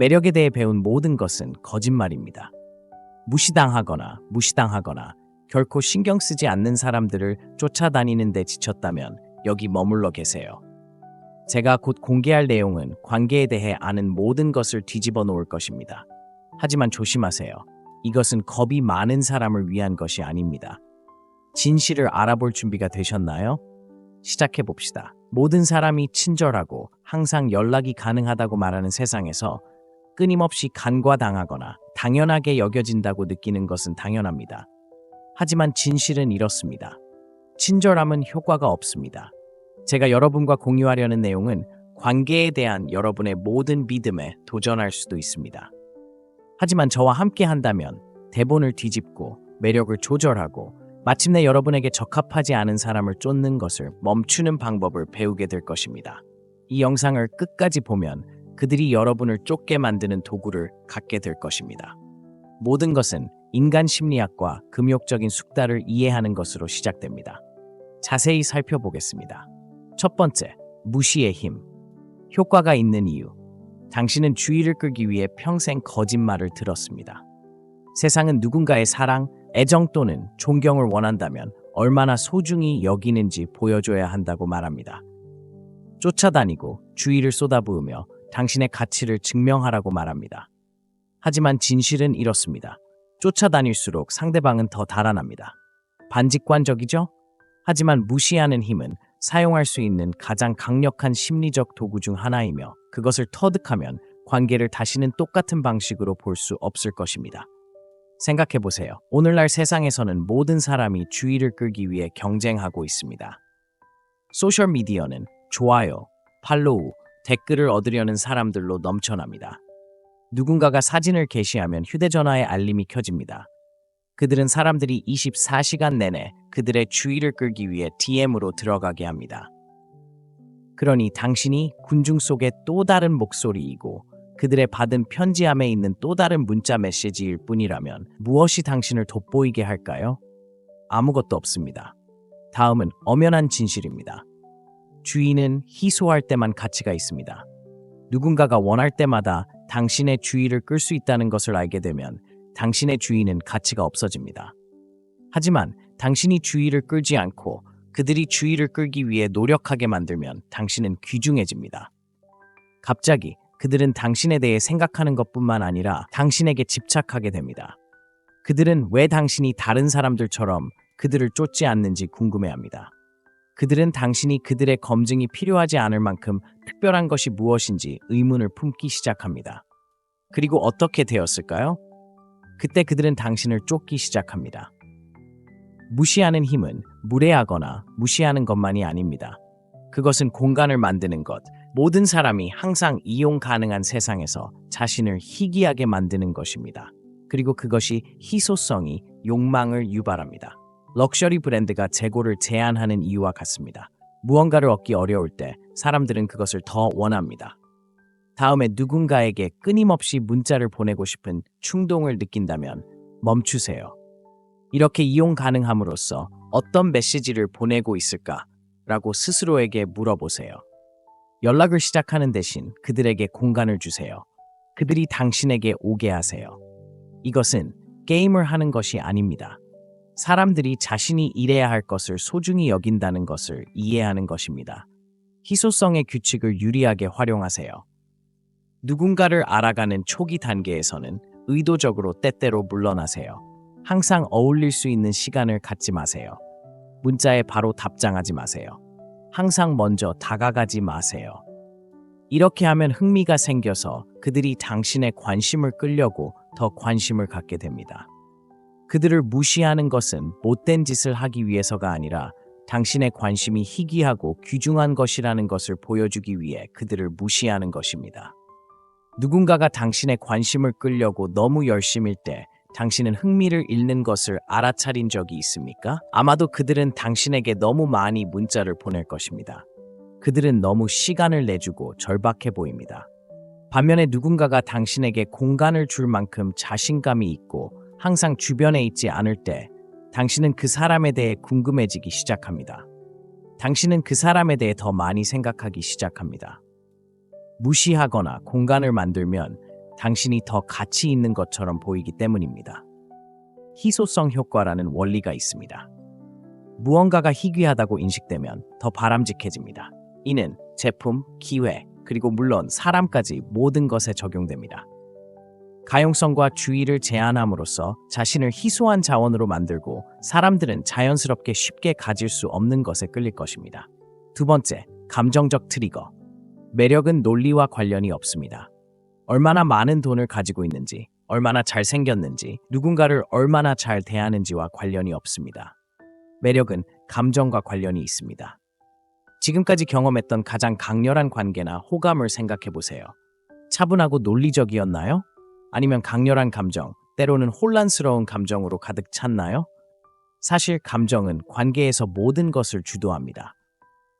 매력에 대해 배운 모든 것은 거짓말입니다. 무시당하거나 무시당하거나 결코 신경 쓰지 않는 사람들을 쫓아다니는데 지쳤다면 여기 머물러 계세요. 제가 곧 공개할 내용은 관계에 대해 아는 모든 것을 뒤집어 놓을 것입니다. 하지만 조심하세요. 이것은 겁이 많은 사람을 위한 것이 아닙니다. 진실을 알아볼 준비가 되셨나요? 시작해 봅시다. 모든 사람이 친절하고 항상 연락이 가능하다고 말하는 세상에서 끊임없이 간과당하거나 당연하게 여겨진다고 느끼는 것은 당연합니다. 하지만 진실은 이렇습니다. 친절함은 효과가 없습니다. 제가 여러분과 공유하려는 내용은 관계에 대한 여러분의 모든 믿음에 도전할 수도 있습니다. 하지만 저와 함께 한다면 대본을 뒤집고 매력을 조절하고 마침내 여러분에게 적합하지 않은 사람을 쫓는 것을 멈추는 방법을 배우게 될 것입니다. 이 영상을 끝까지 보면 그들이 여러분을 쫓게 만드는 도구를 갖게 될 것입니다. 모든 것은 인간 심리학과 금욕적인 숙달을 이해하는 것으로 시작됩니다. 자세히 살펴보겠습니다. 첫 번째, 무시의 힘. 효과가 있는 이유. 당신은 주의를 끌기 위해 평생 거짓말을 들었습니다. 세상은 누군가의 사랑, 애정 또는 존경을 원한다면 얼마나 소중히 여기는지 보여줘야 한다고 말합니다. 쫓아다니고 주의를 쏟아부으며 당신의 가치를 증명하라고 말합니다. 하지만 진실은 이렇습니다. 쫓아다닐수록 상대방은 더 달아납니다. 반직관적이죠? 하지만 무시하는 힘은 사용할 수 있는 가장 강력한 심리적 도구 중 하나이며 그것을 터득하면 관계를 다시는 똑같은 방식으로 볼 수 없을 것입니다. 생각해 보세요. 오늘날 세상에서는 모든 사람이 주의를 끌기 위해 경쟁하고 있습니다. 소셜 미디어는 좋아요, 팔로우, 댓글을 얻으려는 사람들로 넘쳐납니다. 누군가가 사진을 게시하면 휴대전화에 알림이 켜집니다. 그들은 사람들이 24시간 내내 그들의 주의를 끌기 위해 DM으로 들어가게 합니다. 그러니 당신이 군중 속의 또 다른 목소리이고 그들의 받은 편지함에 있는 또 다른 문자 메시지일 뿐이라면 무엇이 당신을 돋보이게 할까요? 아무것도 없습니다. 다음은 엄연한 진실입니다. 주의는 희소할 때만 가치가 있습니다. 누군가가 원할 때마다 당신의 주의를 끌 수 있다는 것을 알게 되면 당신의 주의는 가치가 없어집니다. 하지만 당신이 주의를 끌지 않고 그들이 주의를 끌기 위해 노력하게 만들면 당신은 귀중해집니다. 갑자기 그들은 당신에 대해 생각하는 것뿐만 아니라 당신에게 집착하게 됩니다. 그들은 왜 당신이 다른 사람들처럼 그들을 쫓지 않는지 궁금해합니다. 그들은 당신이 그들의 검증이 필요하지 않을 만큼 특별한 것이 무엇인지 의문을 품기 시작합니다. 그리고 어떻게 되었을까요? 그때 그들은 당신을 쫓기 시작합니다. 무시하는 힘은 무례하거나 무시하는 것만이 아닙니다. 그것은 공간을 만드는 것, 모든 사람이 항상 이용 가능한 세상에서 자신을 희귀하게 만드는 것입니다. 그리고 그것이 희소성이 욕망을 유발합니다. 럭셔리 브랜드가 재고를 제한하는 이유와 같습니다. 무언가를 얻기 어려울 때 사람들은 그것을 더 원합니다. 다음에 누군가에게 끊임없이 문자를 보내고 싶은 충동을 느낀다면 멈추세요. 이렇게 이용 가능함으로써 어떤 메시지를 보내고 있을까? 라고 스스로에게 물어보세요. 연락을 시작하는 대신 그들에게 공간을 주세요. 그들이 당신에게 오게 하세요. 이것은 게임을 하는 것이 아닙니다. 사람들이 자신이 이래야 할 것을 소중히 여긴다는 것을 이해하는 것입니다. 희소성의 규칙을 유리하게 활용하세요. 누군가를 알아가는 초기 단계에서는 의도적으로 때때로 물러나세요. 항상 어울릴 수 있는 시간을 갖지 마세요. 문자에 바로 답장하지 마세요. 항상 먼저 다가가지 마세요. 이렇게 하면 흥미가 생겨서 그들이 당신의 관심을 끌려고 더 관심을 갖게 됩니다. 그들을 무시하는 것은 못된 짓을 하기 위해서가 아니라 당신의 관심이 희귀하고 귀중한 것이라는 것을 보여주기 위해 그들을 무시하는 것입니다. 누군가가 당신의 관심을 끌려고 너무 열심일 때 당신은 흥미를 잃는 것을 알아차린 적이 있습니까? 아마도 그들은 당신에게 너무 많이 문자를 보낼 것입니다. 그들은 너무 시간을 내주고 절박해 보입니다. 반면에 누군가가 당신에게 공간을 줄 만큼 자신감이 있고 항상 주변에 있지 않을 때 당신은 그 사람에 대해 궁금해지기 시작합니다. 당신은 그 사람에 대해 더 많이 생각하기 시작합니다. 무시하거나 공간을 만들면 당신이 더 가치 있는 것처럼 보이기 때문입니다. 희소성 효과라는 원리가 있습니다. 무언가가 희귀하다고 인식되면 더 바람직해집니다. 이는 제품, 기회, 그리고 물론 사람까지 모든 것에 적용됩니다. 가용성과 주의를 제한함으로써 자신을 희소한 자원으로 만들고 사람들은 자연스럽게 쉽게 가질 수 없는 것에 끌릴 것입니다. 두 번째, 감정적 트리거. 매력은 논리와 관련이 없습니다. 얼마나 많은 돈을 가지고 있는지, 얼마나 잘생겼는지, 누군가를 얼마나 잘 대하는지와 관련이 없습니다. 매력은 감정과 관련이 있습니다. 지금까지 경험했던 가장 강렬한 관계나 호감을 생각해 보세요. 차분하고 논리적이었나요? 아니면 강렬한 감정, 때로는 혼란스러운 감정으로 가득 찼나요? 사실 감정은 관계에서 모든 것을 주도합니다.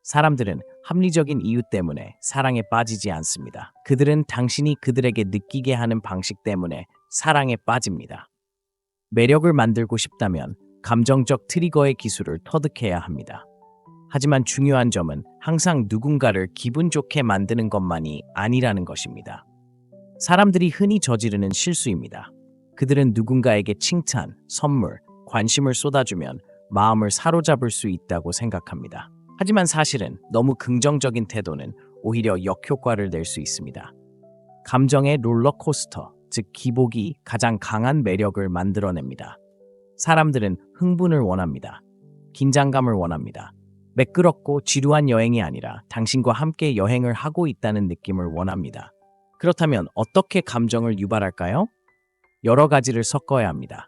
사람들은 합리적인 이유 때문에 사랑에 빠지지 않습니다. 그들은 당신이 그들에게 느끼게 하는 방식 때문에 사랑에 빠집니다. 매력을 만들고 싶다면 감정적 트리거의 기술을 터득해야 합니다. 하지만 중요한 점은 항상 누군가를 기분 좋게 만드는 것만이 아니라는 것입니다. 사람들이 흔히 저지르는 실수입니다. 그들은 누군가에게 칭찬, 선물, 관심을 쏟아주면 마음을 사로잡을 수 있다고 생각합니다. 하지만 사실은 너무 긍정적인 태도는 오히려 역효과를 낼 수 있습니다. 감정의 롤러코스터, 즉 기복이 가장 강한 매력을 만들어냅니다. 사람들은 흥분을 원합니다. 긴장감을 원합니다. 매끄럽고 지루한 여행이 아니라 당신과 함께 여행을 하고 있다는 느낌을 원합니다. 그렇다면 어떻게 감정을 유발할까요? 여러 가지를 섞어야 합니다.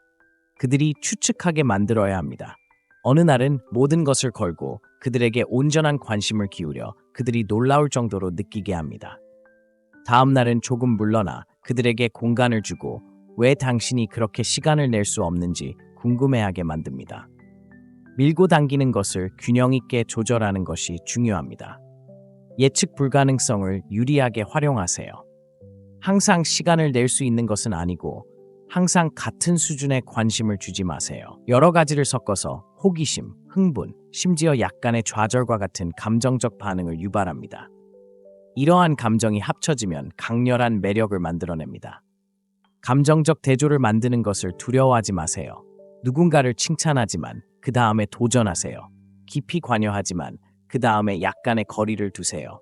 그들이 추측하게 만들어야 합니다. 어느 날은 모든 것을 걸고 그들에게 온전한 관심을 기울여 그들이 놀라울 정도로 느끼게 합니다. 다음 날은 조금 물러나 그들에게 공간을 주고 왜 당신이 그렇게 시간을 낼 수 없는지 궁금해하게 만듭니다. 밀고 당기는 것을 균형 있게 조절하는 것이 중요합니다. 예측 불가능성을 유리하게 활용하세요. 항상 시간을 낼 수 있는 것은 아니고 항상 같은 수준의 관심을 주지 마세요. 여러 가지를 섞어서 호기심, 흥분, 심지어 약간의 좌절과 같은 감정적 반응을 유발합니다. 이러한 감정이 합쳐지면 강렬한 매력을 만들어냅니다. 감정적 대조를 만드는 것을 두려워하지 마세요. 누군가를 칭찬하지만 그 다음에 도전하세요. 깊이 관여하지만 그 다음에 약간의 거리를 두세요.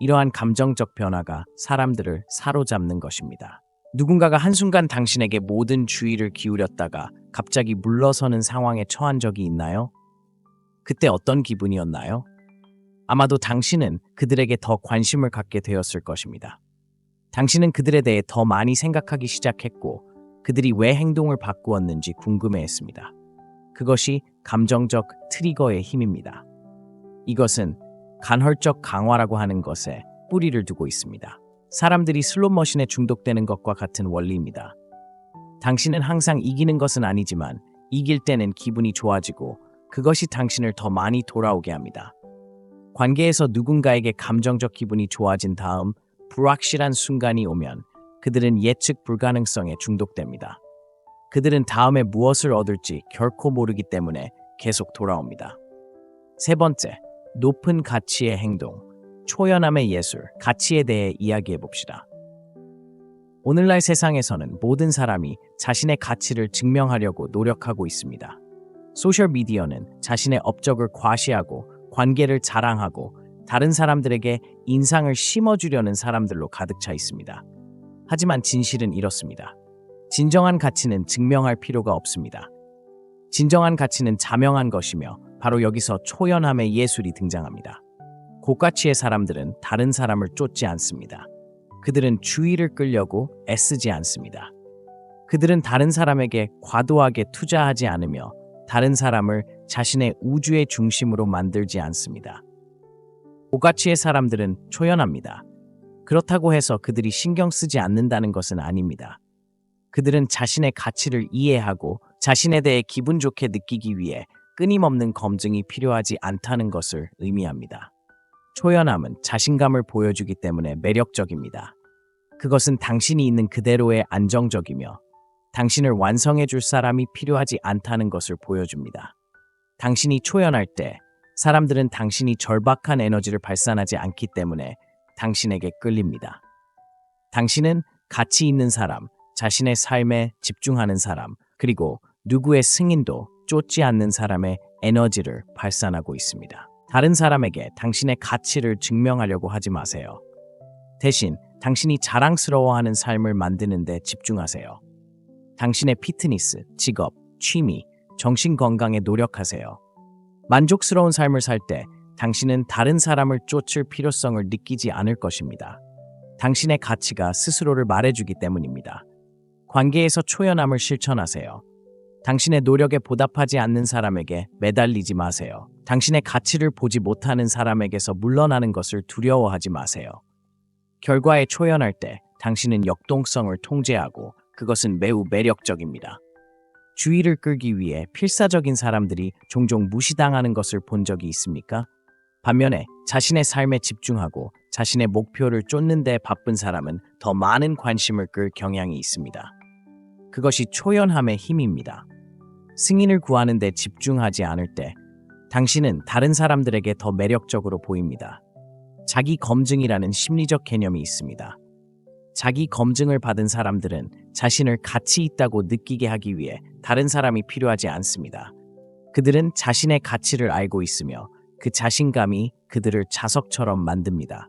이러한 감정적 변화가 사람들을 사로잡는 것입니다. 누군가가 한순간 당신에게 모든 주의를 기울였다가 갑자기 물러서는 상황에 처한 적이 있나요? 그때 어떤 기분이었나요? 아마도 당신은 그들에게 더 관심을 갖게 되었을 것입니다. 당신은 그들에 대해 더 많이 생각하기 시작했고 그들이 왜 행동을 바꾸었는지 궁금해했습니다. 그것이 감정적 트리거의 힘입니다. 이것은 간헐적 강화라고 하는 것에 뿌리를 두고 있습니다. 사람들이 슬롯머신에 중독되는 것과 같은 원리입니다. 당신은 항상 이기는 것은 아니지만 이길 때는 기분이 좋아지고 그것이 당신을 더 많이 돌아오게 합니다. 관계에서 누군가에게 감정적 기분이 좋아진 다음 불확실한 순간이 오면 그들은 예측 불가능성에 중독됩니다. 그들은 다음에 무엇을 얻을지 결코 모르기 때문에 계속 돌아옵니다. 세 번째, 높은 가치의 행동. 초연함의 예술, 가치에 대해 이야기해 봅시다. 오늘날 세상에서는 모든 사람이 자신의 가치를 증명하려고 노력하고 있습니다. 소셜미디어는 자신의 업적을 과시하고 관계를 자랑하고 다른 사람들에게 인상을 심어주려는 사람들로 가득 차 있습니다. 하지만 진실은 이렇습니다. 진정한 가치는 증명할 필요가 없습니다. 진정한 가치는 자명한 것이며 바로 여기서 초연함의 예술이 등장합니다. 고가치의 사람들은 다른 사람을 쫓지 않습니다. 그들은 주의를 끌려고 애쓰지 않습니다. 그들은 다른 사람에게 과도하게 투자하지 않으며 다른 사람을 자신의 우주의 중심으로 만들지 않습니다. 고가치의 사람들은 초연합니다. 그렇다고 해서 그들이 신경 쓰지 않는다는 것은 아닙니다. 그들은 자신의 가치를 이해하고 자신에 대해 기분 좋게 느끼기 위해 끊임없는 검증이 필요하지 않다는 것을 의미합니다. 초연함은 자신감을 보여주기 때문에 매력적입니다. 그것은 당신이 있는 그대로의 안정적이며 당신을 완성해 줄 사람이 필요하지 않다는 것을 보여줍니다. 당신이 초연할 때 사람들은 당신이 절박한 에너지를 발산하지 않기 때문에 당신에게 끌립니다. 당신은 가치 있는 사람, 자신의 삶에 집중하는 사람, 그리고 누구의 승인도 쫓지 않는 사람의 에너지를 발산하고 있습니다. 다른 사람에게 당신의 가치를 증명하려고 하지 마세요. 대신 당신이 자랑스러워하는 삶을 만드는 데 집중하세요. 당신의 피트니스, 직업, 취미, 정신 건강에 노력하세요. 만족스러운 삶을 살 때 당신은 다른 사람을 쫓을 필요성을 느끼지 않을 것입니다. 당신의 가치가 스스로를 말해주기 때문입니다. 관계에서 초연함을 실천하세요. 당신의 노력에 보답하지 않는 사람에게 매달리지 마세요. 당신의 가치를 보지 못하는 사람에게서 물러나는 것을 두려워하지 마세요. 결과에 초연할 때 당신은 역동성을 통제하고 그것은 매우 매력적입니다. 주의를 끌기 위해 필사적인 사람들이 종종 무시당하는 것을 본 적이 있습니까? 반면에 자신의 삶에 집중하고 자신의 목표를 쫓는 데 바쁜 사람은 더 많은 관심을 끌 경향이 있습니다. 그것이 초연함의 힘입니다. 승인을 구하는 데 집중하지 않을 때 당신은 다른 사람들에게 더 매력적으로 보입니다. 자기 검증이라는 심리적 개념이 있습니다. 자기 검증을 받은 사람들은 자신을 가치 있다고 느끼게 하기 위해 다른 사람이 필요하지 않습니다. 그들은 자신의 가치를 알고 있으며 그 자신감이 그들을 자석처럼 만듭니다.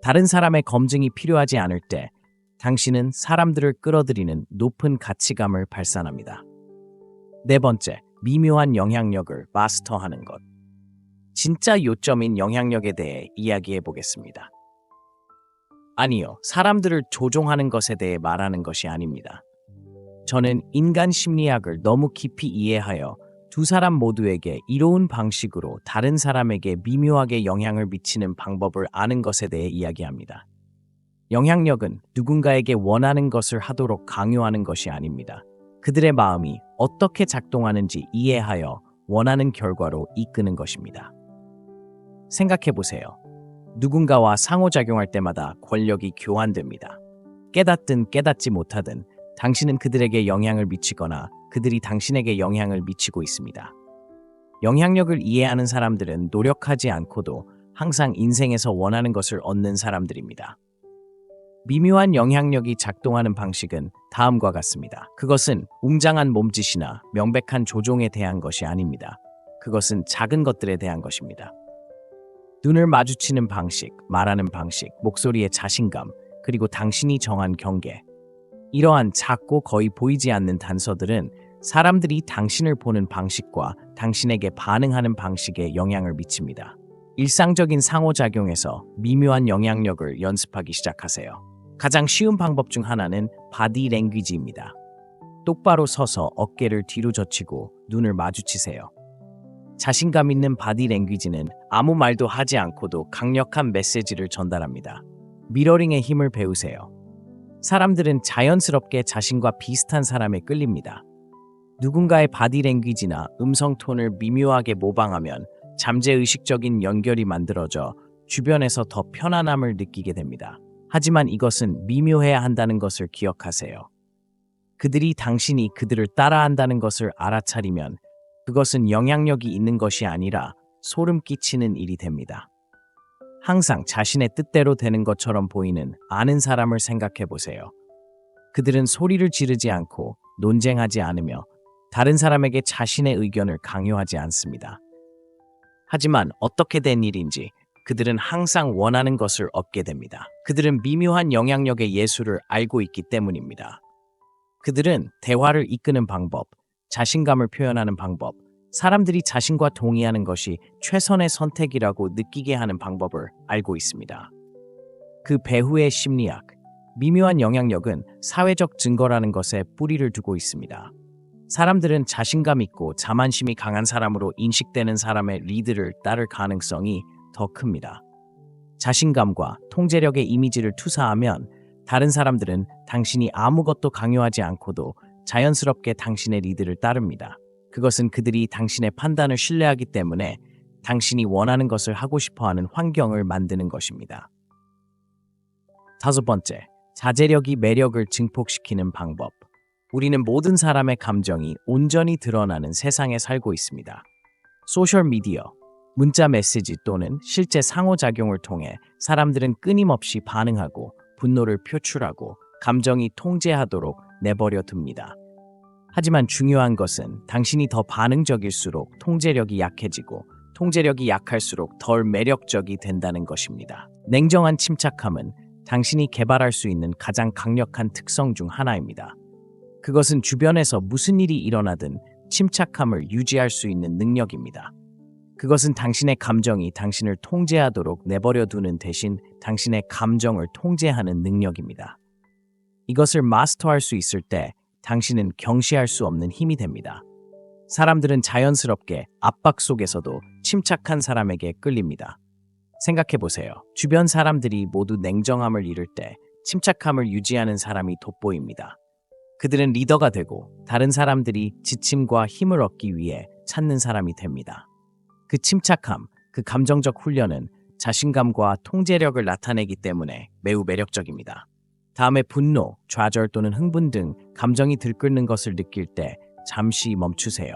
다른 사람의 검증이 필요하지 않을 때 당신은 사람들을 끌어들이는 높은 가치감을 발산합니다. 네 번째, 미묘한 영향력을 마스터하는 것. 진짜 요점인 영향력에 대해 이야기해 보겠습니다. 아니요, 사람들을 조종하는 것에 대해 말하는 것이 아닙니다. 저는 인간 심리학을 너무 깊이 이해하여 두 사람 모두에게 이로운 방식으로 다른 사람에게 미묘하게 영향을 미치는 방법을 아는 것에 대해 이야기합니다. 영향력은 누군가에게 원하는 것을 하도록 강요하는 것이 아닙니다. 그들의 마음이 어떻게 작동하는지 이해하여 원하는 결과로 이끄는 것입니다. 생각해 보세요. 누군가와 상호작용할 때마다 권력이 교환됩니다. 깨닫든 깨닫지 못하든 당신은 그들에게 영향을 미치거나 그들이 당신에게 영향을 미치고 있습니다. 영향력을 이해하는 사람들은 노력하지 않고도 항상 인생에서 원하는 것을 얻는 사람들입니다. 미묘한 영향력이 작동하는 방식은 다음과 같습니다. 그것은 웅장한 몸짓이나 명백한 조종에 대한 것이 아닙니다. 그것은 작은 것들에 대한 것입니다. 눈을 마주치는 방식, 말하는 방식, 목소리의 자신감, 그리고 당신이 정한 경계. 이러한 작고 거의 보이지 않는 단서들은 사람들이 당신을 보는 방식과 당신에게 반응하는 방식에 영향을 미칩니다. 일상적인 상호작용에서 미묘한 영향력을 연습하기 시작하세요. 가장 쉬운 방법 중 하나는 바디 랭귀지입니다. 똑바로 서서 어깨를 뒤로 젖히고 눈을 마주치세요. 자신감 있는 바디 랭귀지는 아무 말도 하지 않고도 강력한 메시지를 전달합니다. 미러링의 힘을 배우세요. 사람들은 자연스럽게 자신과 비슷한 사람에 끌립니다. 누군가의 바디 랭귀지나 음성 톤을 미묘하게 모방하면 잠재의식적인 연결이 만들어져 주변에서 더 편안함을 느끼게 됩니다. 하지만 이것은 미묘해야 한다는 것을 기억하세요. 그들이 당신이 그들을 따라한다는 것을 알아차리면 그것은 영향력이 있는 것이 아니라 소름 끼치는 일이 됩니다. 항상 자신의 뜻대로 되는 것처럼 보이는 아는 사람을 생각해 보세요. 그들은 소리를 지르지 않고 논쟁하지 않으며 다른 사람에게 자신의 의견을 강요하지 않습니다. 하지만 어떻게 된 일인지 그들은 항상 원하는 것을 얻게 됩니다. 그들은 미묘한 영향력의 예술을 알고 있기 때문입니다. 그들은 대화를 이끄는 방법, 자신감을 표현하는 방법, 사람들이 자신과 동의하는 것이 최선의 선택이라고 느끼게 하는 방법을 알고 있습니다. 그 배후의 심리학, 미묘한 영향력은 사회적 증거라는 것에 뿌리를 두고 있습니다. 사람들은 자신감 있고 자만심이 강한 사람으로 인식되는 사람의 리드를 따를 가능성이 더 큽니다. 자신감과 통제력의 이미지를 투사하면 다른 사람들은 당신이 아무것도 강요하지 않고도 자연스럽게 당신의 리드를 따릅니다. 그것은 그들이 당신의 판단을 신뢰하기 때문에 당신이 원하는 것을 하고 싶어 하는 환경을 만드는 것입니다. 다섯 번째, 자제력이 매력을 증폭시키는 방법. 우리는 모든 사람의 감정이 온전히 드러나는 세상에 살고 있습니다. 소셜미디어, 문자 메시지 또는 실제 상호작용을 통해 사람들은 끊임없이 반응하고 분노를 표출하고 감정이 통제하도록 내버려 둡니다. 하지만 중요한 것은 당신이 더 반응적일수록 통제력이 약해지고 통제력이 약할수록 덜 매력적이 된다는 것입니다. 냉정한 침착함은 당신이 개발할 수 있는 가장 강력한 특성 중 하나입니다. 그것은 주변에서 무슨 일이 일어나든 침착함을 유지할 수 있는 능력입니다. 그것은 당신의 감정이 당신을 통제하도록 내버려 두는 대신 당신의 감정을 통제하는 능력입니다. 이것을 마스터할 수 있을 때 당신은 경시할 수 없는 힘이 됩니다. 사람들은 자연스럽게 압박 속에서도 침착한 사람에게 끌립니다. 생각해 보세요. 주변 사람들이 모두 냉정함을 잃을 때 침착함을 유지하는 사람이 돋보입니다. 그들은 리더가 되고 다른 사람들이 지침과 힘을 얻기 위해 찾는 사람이 됩니다. 그 침착함, 그 감정적 훈련은 자신감과 통제력을 나타내기 때문에 매우 매력적입니다. 다음에 분노, 좌절 또는 흥분 등 감정이 들끓는 것을 느낄 때 잠시 멈추세요.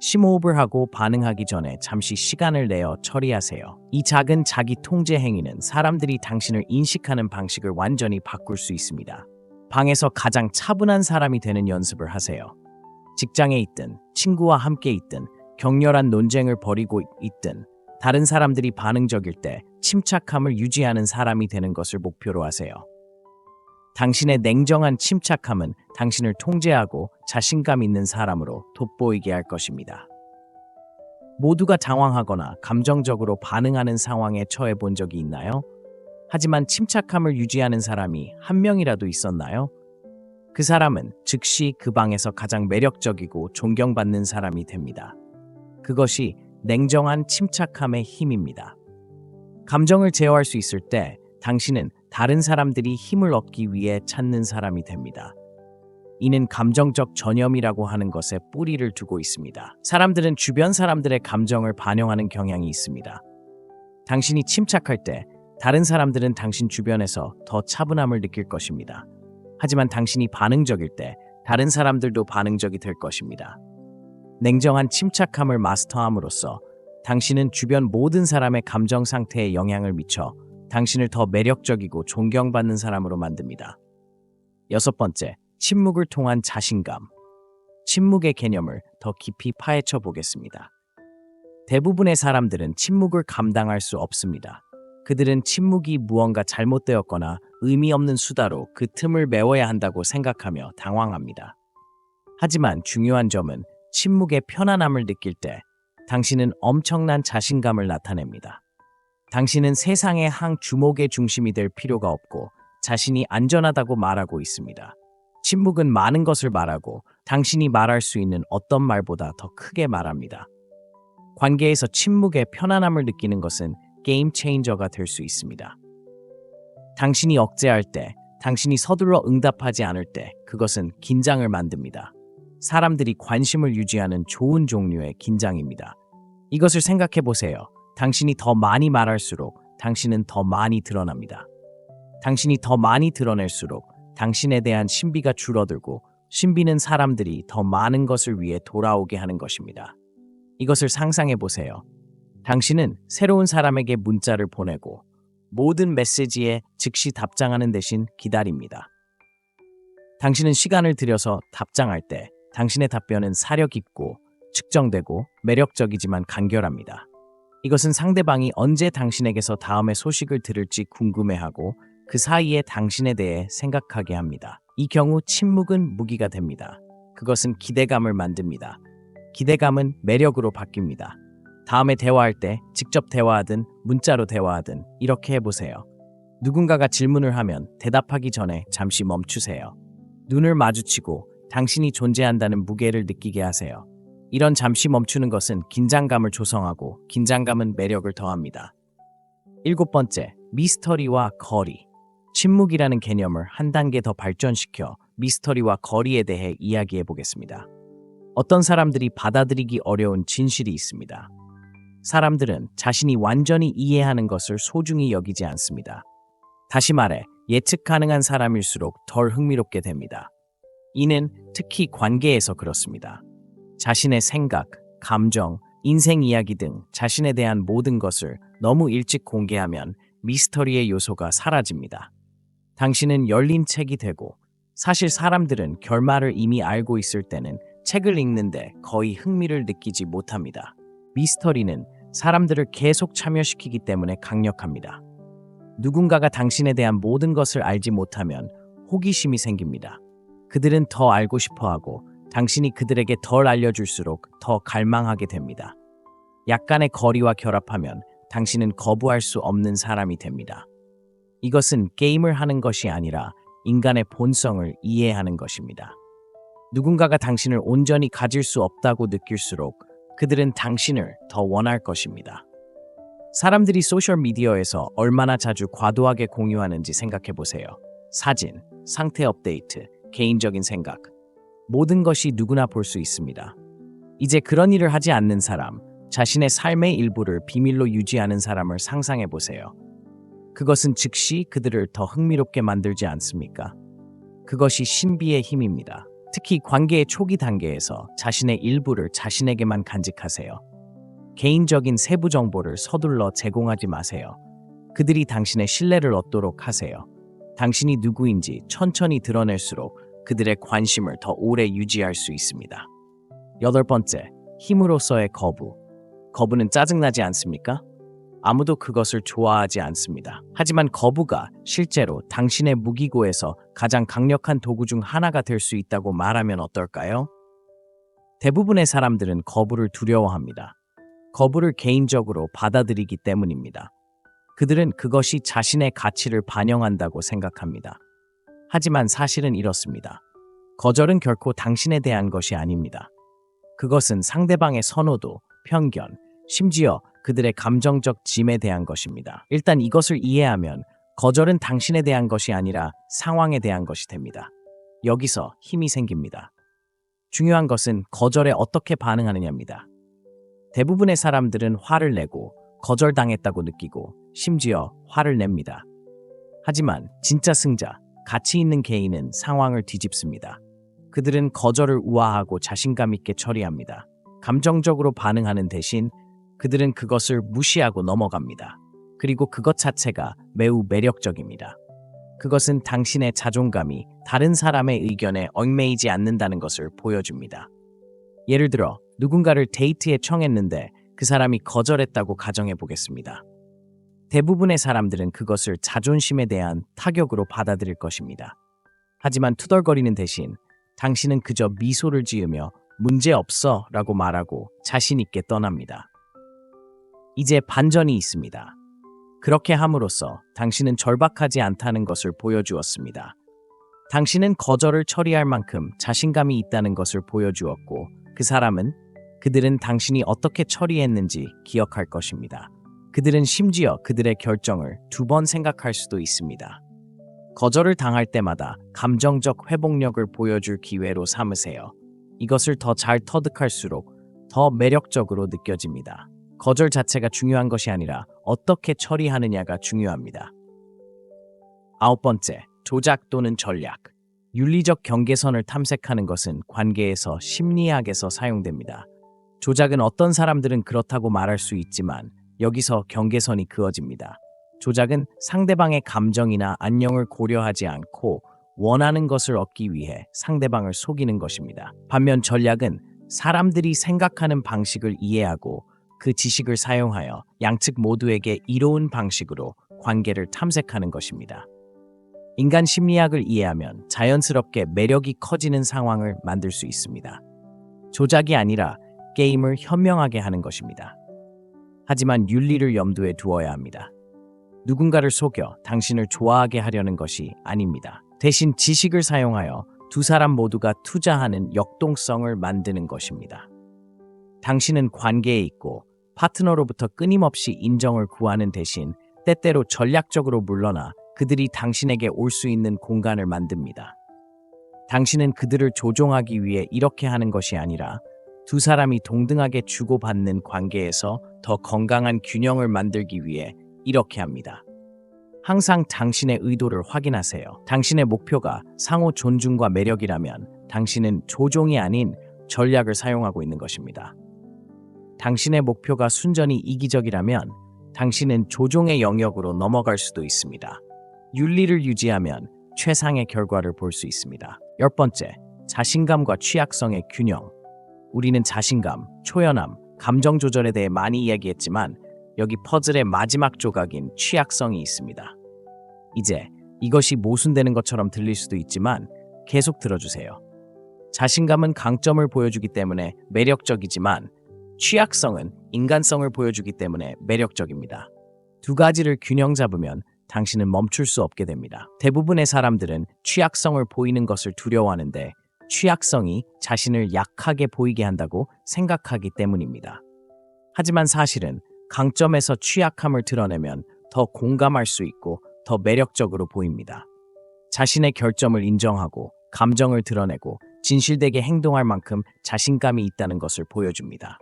심호흡을 하고 반응하기 전에 잠시 시간을 내어 처리하세요. 이 작은 자기 통제 행위는 사람들이 당신을 인식하는 방식을 완전히 바꿀 수 있습니다. 방에서 가장 차분한 사람이 되는 연습을 하세요. 직장에 있든 친구와 함께 있든 격렬한 논쟁을 벌이고 있든 다른 사람들이 반응적일 때 침착함을 유지하는 사람이 되는 것을 목표로 하세요. 당신의 냉정한 침착함은 당신을 통제하고 자신감 있는 사람으로 돋보이게 할 것입니다. 모두가 당황하거나 감정적으로 반응하는 상황에 처해 본 적이 있나요? 하지만 침착함을 유지하는 사람이 한 명이라도 있었나요? 그 사람은 즉시 그 방에서 가장 매력적이고 존경받는 사람이 됩니다. 그것이 냉정한 침착함의 힘입니다. 감정을 제어할 수 있을 때 당신은 다른 사람들이 힘을 얻기 위해 찾는 사람이 됩니다. 이는 감정적 전염이라고 하는 것에 뿌리를 두고 있습니다. 사람들은 주변 사람들의 감정을 반영하는 경향이 있습니다. 당신이 침착할 때 다른 사람들은 당신 주변에서 더 차분함을 느낄 것입니다. 하지만 당신이 반응적일 때 다른 사람들도 반응적이 될 것입니다. 냉정한 침착함을 마스터함으로써 당신은 주변 모든 사람의 감정 상태에 영향을 미쳐 당신을 더 매력적이고 존경받는 사람으로 만듭니다. 여섯 번째, 침묵을 통한 자신감. 침묵의 개념을 더 깊이 파헤쳐 보겠습니다. 대부분의 사람들은 침묵을 감당할 수 없습니다. 그들은 침묵이 무언가 잘못되었거나 의미 없는 수다로 그 틈을 메워야 한다고 생각하며 당황합니다. 하지만 중요한 점은 침묵의 편안함을 느낄 때 당신은 엄청난 자신감을 나타냅니다. 당신은 세상의 한 주목의 중심이 될 필요가 없고 자신이 안전하다고 말하고 있습니다. 침묵은 많은 것을 말하고 당신이 말할 수 있는 어떤 말보다 더 크게 말합니다. 관계에서 침묵의 편안함을 느끼는 것은 게임 체인저가 될 수 있습니다. 당신이 억제할 때, 당신이 서둘러 응답하지 않을 때 그것은 긴장을 만듭니다. 사람들이 관심을 유지하는 좋은 종류의 긴장입니다. 이것을 생각해 보세요. 당신이 더 많이 말할수록 당신은 더 많이 드러납니다. 당신이 더 많이 드러낼수록 당신에 대한 신비가 줄어들고 신비는 사람들이 더 많은 것을 위해 돌아오게 하는 것입니다. 이것을 상상해 보세요. 당신은 새로운 사람에게 문자를 보내고 모든 메시지에 즉시 답장하는 대신 기다립니다. 당신은 시간을 들여서 답장할 때 당신의 답변은 사려 깊고 측정되고 매력적이지만 간결합니다. 이것은 상대방이 언제 당신에게서 다음의 소식을 들을지 궁금해하고 그 사이에 당신에 대해 생각하게 합니다. 이 경우 침묵은 무기가 됩니다. 그것은 기대감을 만듭니다. 기대감은 매력으로 바뀝니다. 다음에 대화할 때 직접 대화하든 문자로 대화하든 이렇게 해보세요. 누군가가 질문을 하면 대답하기 전에 잠시 멈추세요. 눈을 마주치고 당신이 존재한다는 무게를 느끼게 하세요. 이런 잠시 멈추는 것은 긴장감을 조성하고 긴장감은 매력을 더합니다. 일곱 번째, 미스터리와 거리. 침묵이라는 개념을 한 단계 더 발전시켜 미스터리와 거리에 대해 이야기해 보겠습니다. 어떤 사람들이 받아들이기 어려운 진실이 있습니다. 사람들은 자신이 완전히 이해하는 것을 소중히 여기지 않습니다. 다시 말해, 예측 가능한 사람일수록 덜 흥미롭게 됩니다. 이는 특히 관계에서 그렇습니다. 자신의 생각, 감정, 인생 이야기 등 자신에 대한 모든 것을 너무 일찍 공개하면 미스터리의 요소가 사라집니다. 당신은 열린 책이 되고 사실 사람들은 결말을 이미 알고 있을 때는 책을 읽는데 거의 흥미를 느끼지 못합니다. 미스터리는 사람들을 계속 참여시키기 때문에 강력합니다. 누군가가 당신에 대한 모든 것을 알지 못하면 호기심이 생깁니다. 그들은 더 알고 싶어 하고 당신이 그들에게 덜 알려줄수록 더 갈망하게 됩니다. 약간의 거리와 결합하면 당신은 거부할 수 없는 사람이 됩니다. 이것은 게임을 하는 것이 아니라 인간의 본성을 이해하는 것입니다. 누군가가 당신을 온전히 가질 수 없다고 느낄수록 그들은 당신을 더 원할 것입니다. 사람들이 소셜미디어에서 얼마나 자주 과도하게 공유하는지 생각해 보세요. 사진, 상태 업데이트, 개인적인 생각. 모든 것이 누구나 볼 수 있습니다. 이제 그런 일을 하지 않는 사람, 자신의 삶의 일부를 비밀로 유지하는 사람을 상상해 보세요. 그것은 즉시 그들을 더 흥미롭게 만들지 않습니까? 그것이 신비의 힘입니다. 특히 관계의 초기 단계에서 자신의 일부를 자신에게만 간직하세요. 개인적인 세부 정보를 서둘러 제공하지 마세요. 그들이 당신의 신뢰를 얻도록 하세요. 당신이 누구인지 천천히 드러낼수록 그들의 관심을 더 오래 유지할 수 있습니다. 여덟 번째, 힘으로서의 거부. 거부는 짜증나지 않습니까? 아무도 그것을 좋아하지 않습니다. 하지만 거부가 실제로 당신의 무기고에서 가장 강력한 도구 중 하나가 될 수 있다고 말하면 어떨까요? 대부분의 사람들은 거부를 두려워합니다. 거부를 개인적으로 받아들이기 때문입니다. 그들은 그것이 자신의 가치를 반영한다고 생각합니다. 하지만 사실은 이렇습니다. 거절은 결코 당신에 대한 것이 아닙니다. 그것은 상대방의 선호도, 편견, 심지어 그들의 감정적 짐에 대한 것입니다. 일단 이것을 이해하면 거절은 당신에 대한 것이 아니라 상황에 대한 것이 됩니다. 여기서 힘이 생깁니다. 중요한 것은 거절에 어떻게 반응하느냐입니다. 대부분의 사람들은 화를 내고 거절당했다고 느끼고 심지어 화를 냅니다. 하지만 진짜 승자, 가치 있는 개인은 상황을 뒤집습니다. 그들은 거절을 우아하고 자신감 있게 처리합니다. 감정적으로 반응하는 대신 그들은 그것을 무시하고 넘어갑니다. 그리고 그것 자체가 매우 매력적입니다. 그것은 당신의 자존감이 다른 사람의 의견에 얽매이지 않는다는 것을 보여줍니다. 예를 들어 누군가를 데이트에 청했는데 그 사람이 거절했다고 가정해 보겠습니다. 대부분의 사람들은 그것을 자존심에 대한 타격으로 받아들일 것입니다. 하지만 투덜거리는 대신 당신은 그저 미소를 지으며 문제 없어 라고 말하고 자신 있게 떠납니다. 이제 반전이 있습니다. 그렇게 함으로써 당신은 절박하지 않다는 것을 보여주었습니다. 당신은 거절을 처리할 만큼 자신감이 있다는 것을 보여주었고 그 사람은 그들은 당신이 어떻게 처리했는지 기억할 것입니다. 그들은 심지어 그들의 결정을 두 번 생각할 수도 있습니다. 거절을 당할 때마다 감정적 회복력을 보여줄 기회로 삼으세요. 이것을 더 잘 터득할수록 더 매력적으로 느껴집니다. 거절 자체가 중요한 것이 아니라 어떻게 처리하느냐가 중요합니다. 아홉 번째, 조작 또는 전략. 윤리적 경계선을 탐색하는 것은 관계에서 심리학에서 사용됩니다. 조작은 어떤 사람들은 그렇다고 말할 수 있지만 여기서 경계선이 그어집니다. 조작은 상대방의 감정이나 안녕을 고려하지 않고 원하는 것을 얻기 위해 상대방을 속이는 것입니다. 반면 전략은 사람들이 생각하는 방식을 이해하고 그 지식을 사용하여 양측 모두에게 이로운 방식으로 관계를 탐색하는 것입니다. 인간 심리학을 이해하면 자연스럽게 매력이 커지는 상황을 만들 수 있습니다. 조작이 아니라 게임을 현명하게 하는 것입니다. 하지만 윤리를 염두에 두어야 합니다. 누군가를 속여 당신을 좋아하게 하려는 것이 아닙니다. 대신 지식을 사용하여 두 사람 모두가 투자하는 역동성을 만드는 것입니다. 당신은 관계에 있고 파트너로부터 끊임없이 인정을 구하는 대신 때때로 전략적으로 물러나 그들이 당신에게 올 수 있는 공간을 만듭니다. 당신은 그들을 조종하기 위해 이렇게 하는 것이 아니라 두 사람이 동등하게 주고받는 관계에서 더 건강한 균형을 만들기 위해 이렇게 합니다. 항상 당신의 의도를 확인하세요. 당신의 목표가 상호 존중과 매력이라면 당신은 조종이 아닌 전략을 사용하고 있는 것입니다. 당신의 목표가 순전히 이기적이라면 당신은 조종의 영역으로 넘어갈 수도 있습니다. 윤리를 유지하면 최상의 결과를 볼 수 있습니다. 열 번째, 자신감과 취약성의 균형. 우리는 자신감, 초연함, 감정 조절에 대해 많이 이야기했지만 여기 퍼즐의 마지막 조각인 취약성이 있습니다. 이제 이것이 모순되는 것처럼 들릴 수도 있지만 계속 들어주세요. 자신감은 강점을 보여주기 때문에 매력적이지만 취약성은 인간성을 보여주기 때문에 매력적입니다. 두 가지를 균형 잡으면 당신은 멈출 수 없게 됩니다. 대부분의 사람들은 취약성을 보이는 것을 두려워하는데 취약성이 자신을 약하게 보이게 한다고 생각하기 때문입니다. 하지만 사실은 강점에서 취약함을 드러내면 더 공감할 수 있고 더 매력적으로 보입니다. 자신의 결점을 인정하고 감정을 드러내고 진실되게 행동할 만큼 자신감이 있다는 것을 보여줍니다.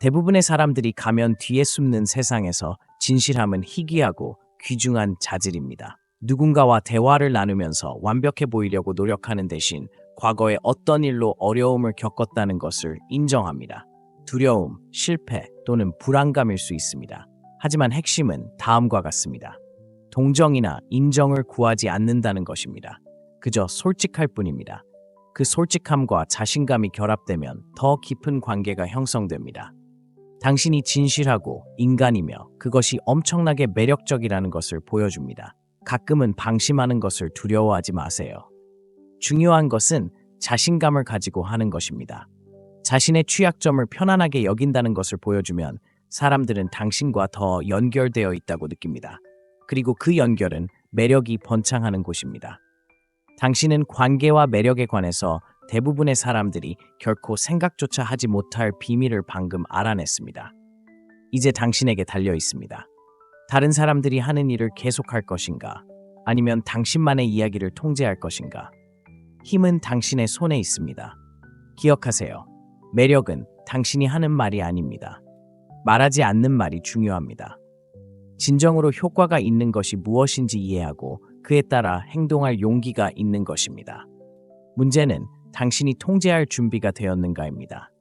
대부분의 사람들이 가면 뒤에 숨는 세상에서 진실함은 희귀하고 귀중한 자질입니다. 누군가와 대화를 나누면서 완벽해 보이려고 노력하는 대신 과거에 어떤 일로 어려움을 겪었다는 것을 인정합니다. 두려움, 실패 또는 불안감일 수 있습니다. 하지만 핵심은 다음과 같습니다. 동정이나 인정을 구하지 않는다는 것입니다. 그저 솔직할 뿐입니다. 그 솔직함과 자신감이 결합되면 더 깊은 관계가 형성됩니다. 당신이 진실하고 인간이며 그것이 엄청나게 매력적이라는 것을 보여줍니다. 가끔은 방심하는 것을 두려워하지 마세요. 중요한 것은 자신감을 가지고 하는 것입니다. 자신의 취약점을 편안하게 여긴다는 것을 보여주면 사람들은 당신과 더 연결되어 있다고 느낍니다. 그리고 그 연결은 매력이 번창하는 곳입니다. 당신은 관계와 매력에 관해서 대부분의 사람들이 결코 생각조차 하지 못할 비밀을 방금 알아냈습니다. 이제 당신에게 달려 있습니다. 다른 사람들이 하는 일을 계속할 것인가? 아니면 당신만의 이야기를 통제할 것인가? 힘은 당신의 손에 있습니다. 기억하세요. 매력은 당신이 하는 말이 아닙니다. 말하지 않는 말이 중요합니다. 진정으로 효과가 있는 것이 무엇인지 이해하고 그에 따라 행동할 용기가 있는 것입니다. 문제는 당신이 통제할 준비가 되었는가입니다.